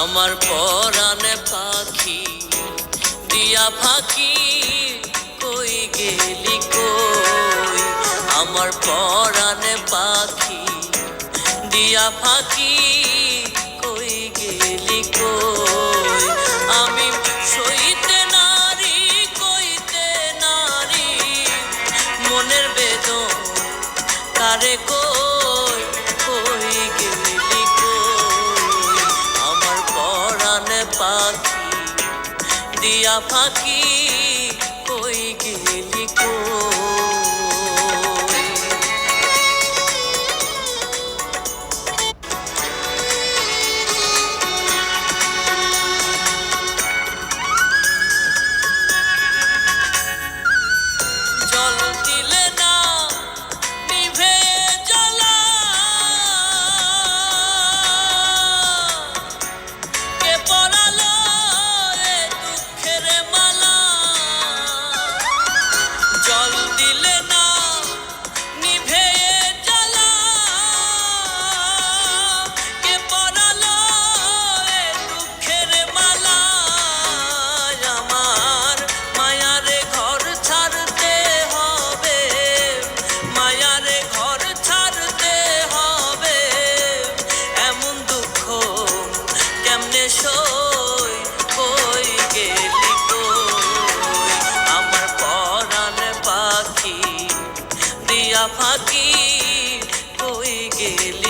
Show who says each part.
Speaker 1: আমার পরাণে পাখি দিয়া ফাঁকি কই গেলি কই? আমার পরাণে পাখি দিয়া ফাঁকি কারে কই কই গেলি কই? আমার পরাণে পাখি দিয়া ফাঁকি কই গেলি কই? গেলি আমার পাখি দিয়া ফাঁকি কই গেলি